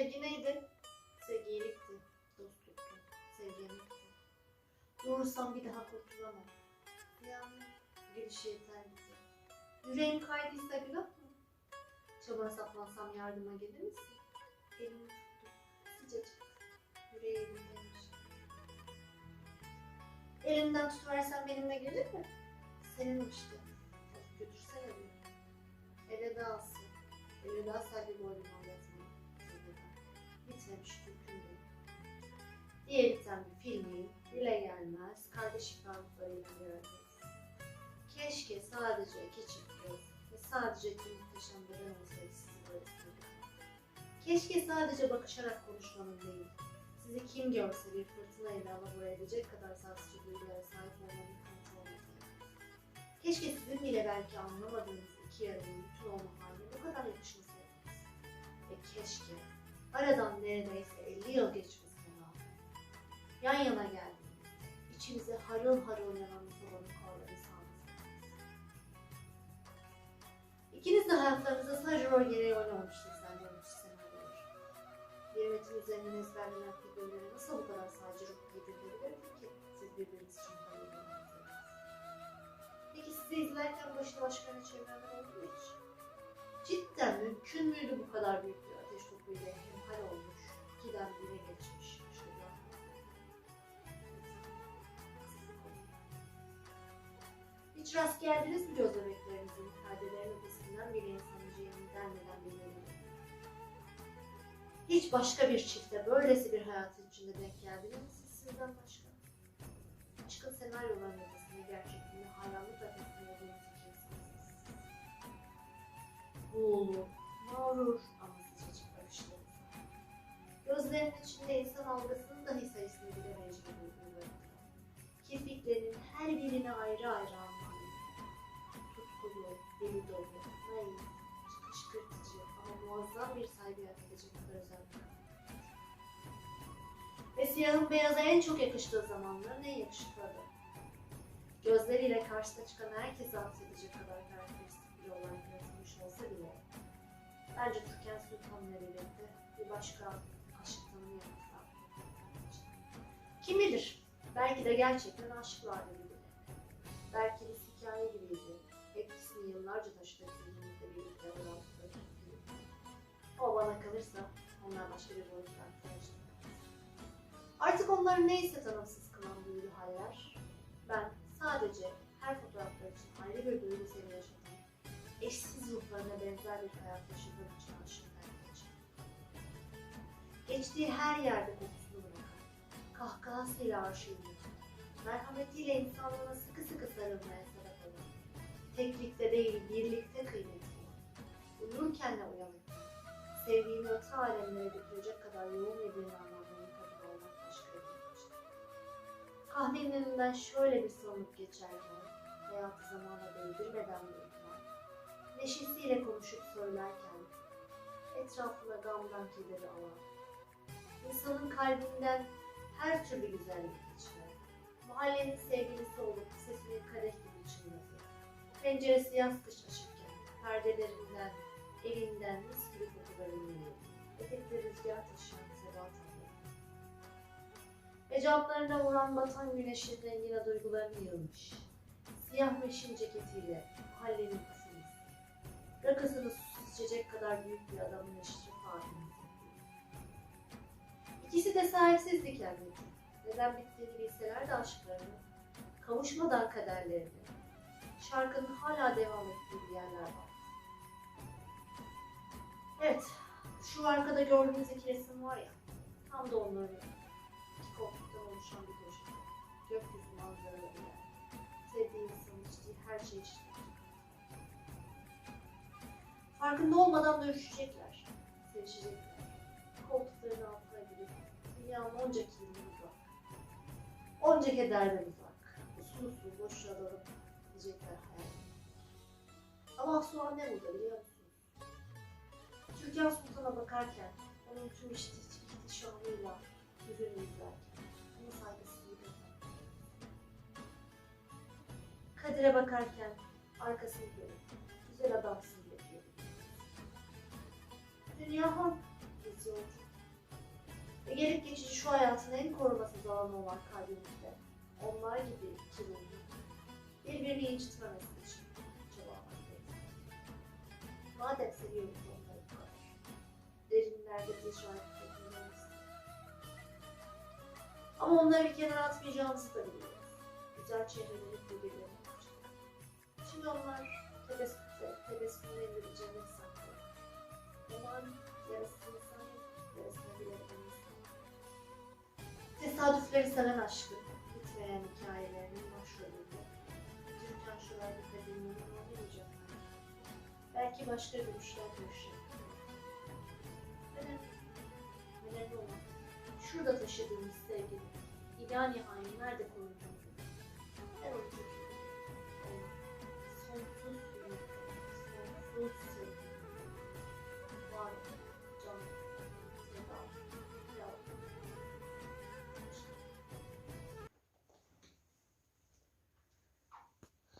Sevgi neydi? Sevgi iyilikti, dostluktu, sevgi emekti. Doğursam bir daha kurtulamam. Yani gidişi yeter bize. Yüreğim kaydıysa günah mı? Çabana saplansam yardıma gelir misin? Elimi tuttu, sıcacık, yüreği elimdeymiş. Elimden tutuversen benimle gelir mi? Senin işte. Alıp götürsen evine. Elveda alsın. Elveda sahibi boynuma. Bitmemiş türküm benim. Diye biten bir filmin dile gelmez. Kardeşlik varlıklarıyla bir aradayız. Keşke sadece iki çift ve sadece iki muhteşem beden olsaydı sizi sevdim. Keşke sadece bakışarak konuşmanın değil, sizi kim görse bir fırtınayla alabora edecek kadar sarsıcı duygulara sahip olmanın kanıtı olmasaydı. Keşke sizin bile belki anlamadığınız iki yaranın aradan neredeyse 50 yıl geçmesine yan yana geldiğimizde içimize harıl harıl yanan bu sobanın korları sağlasaydınız. İkiniz de hayatlarınızda sadece rol gereği oynamamıştınız bu senaryolar. Bir metin üzerinden ezberlenen figürlere nasıl bu kadar sadece ruh yedirtebilirdi ki siz birbiriniz için hayırlanmasaydınız? Peki sizi izlerken başına başkalarına çevirenler oldu mu hiç? Cidden mümkün müydü bu kadar büyük bir ateş topuyla hemhal olmuş, ikiden bire geçmiş bir oldu. Hiç rast geldiniz mi göz bebeklerinizin perdelerin ötesinden bile insancı yeniden neden bilmeleri? Hiç başka bir çifte böylesi bir hayatın içinde denk geldiniz mi siz sizden başka? Aşkın senaryoların ötesinde gerçekliğini hayranlıkla teslim ediyorsunuz kimsiniz? Buğulu, mağrur Birine ayrı ayrı anlamlı. Tutkulu, deli dolu, naif, kışkırtıcı ama muazzam bir saygı hak edecek kadar özel bir kadın. Ve siyahın beyaza en çok yakıştığı zamanların en yakışıklı adamı. Gözleriyle karşısına çıkan herkese edecek kadar karakteristik bir olan yaratılmış olsa bile bence Türkan Sultan'la birlikte bir başka aşık tanımı yapmak Kim bilir? Belki de gerçekten aşıklardı birbirlerine. Belki de hikaye gibiydi. Etkisini yıllarca taşıdığı filmimizle birlikte bıraktığı film. Ama bana kalırsa onlar başka bir boyuttan ihtiyaçları Artık onları neyse tanımsız kılan büyülü haller, ben sadece her fotoğraflar için ayrı bir duygu seni yaşatan, eşsiz ruhlarına benzer bir hayat yaşadığım için aşık arkadaşım. Geçtiği her yerde kokusunu bırakan, kahkahasıyla tutan, merhametiyle insanlığına sıkı sıkı sarılmaya sebep olan, teklikte değil birlikte kıymetli. Uyurken de uyanıkken, sevdiğini öte alemlere götürecek kadar yoğun ve bir anlamda kadın olmak başka şey. Kahvenin önünden şöyle bir salınıp geçerken, hayatı zamana değdirmeden bırakılan, neşesiyle konuşup söylerken, etrafına gamdan kederi alan, insanın kalbinden her türlü güzellik geçiren, mahallenin sevgilisi olup sesini kadeh gibi çınlatır, penceresi yaz kış aşırken, perdelerinden, evinden mis gibi kokularını yiyor, etekleri rüzgar taşıyan sebat. Ve camlarına vuran batan güneşin rengine duygularını yığılmış. Siyah meşin ceketiyle mahallenin kısımlısı. Rakısını susuz içecek kadar büyük bir adamın eşitri halini İkisi de sahipsizdi kendini. Neden bittiğini bilseler de aşklarını, kavuşmadan kaderlerini, şarkının hala devam ettiği bir yerler var. Evet, şu arkada gördüğünüz iki resim var ya, tam da onların iki koltuktan oluşan bir köşede. Gökyüzü manzaralarıyla, sevdiği insanın içtiği her şey içti. Farkında olmadan dövüşecekler, sevişecekler. Koltukların altına girip dünyanın onca kirliği uzak. Onca uzak. Usul usul boşluğa dalıp gidecekler hayal. Ama Asuhan ne burada biliyor musunuz? Türkan Sultan'a bakarken, onun tüm işte ihtişamıyla yüzünü izlerken, ona saygısızlığı. Kadir'e bakarken, arkasını görüp, güzel adamsın diyor. Dünya han, biz. Gelip geçici şu hayatın en korumasız alanı olan kalbimizde onlar gibi iki ruhun birbirini incitmemesi için çabalamalıyız. Madem seviyoruz onları kadar, derinlerde bir şahit edilmemiz. Ama onları bir kenara atmayacağımızı da biliyoruz. Güzel çehreleri birbirlerine bakacak. Şimdi onlar tebessümde, tebessümlerinde bir cennet saklıyor. Onların yarısını tesadüfleri seven aşkın, bitmeyen hikayelerinin başrolünde. Türkan Şoray bir kadınlığı olamayacak. Belki başka bir görüşler görüşecek. Önemli. Önemli olan. Şurada taşıdığımız sevgili. İlhan nihai nerede korudun? Ben onu çok. Sonsuz sonsuz